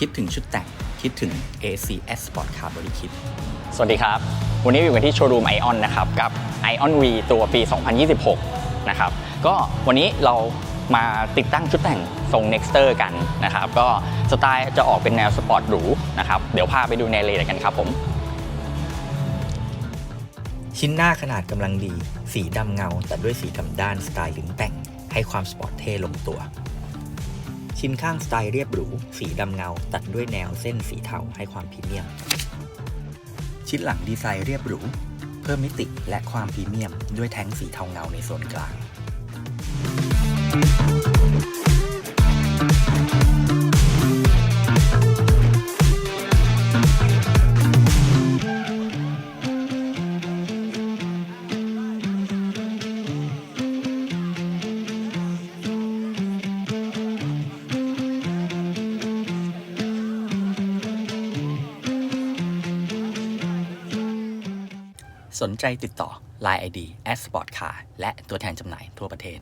คิดถึงชุดแต่ง คิดถึง ACS Sport Car Body Kit สวัสดีครับ วันนี้อยู่กันที่โชว์รูมไอออนนะครับ กับ Ion V ตัวปี 2026 นะครับ ก็วันนี้เรามาติดตั้งชุดแต่งทรง Nexter กันนะครับ ก็สไตล์จะออกเป็นแนวสปอร์ตหรูนะครับ เดี๋ยวพาไปดูในรายละเอียดกันครับผม ชิ้นหน้าขนาดกำลังดี สีดำเงา แต่ด้วยสีดำด้านสไตล์ลึงแต่ง ให้ความสปอร์ตเท่ลงตัว ชิ้นข้างสไตล์เรียบหรู สีดำเงา ตัดด้วยแนวเส้นสีเทาให้ความพรีเมียม ชิ้นหลังดีไซน์เรียบหรู เพิ่มมิติและความพรีเมียม ด้วยแท้งสีเทาเงาในส่วนกลาง สนใจติดต่อ Line ID s p o r t Car และตัวแทนจำหน่ายทั่วประเทศ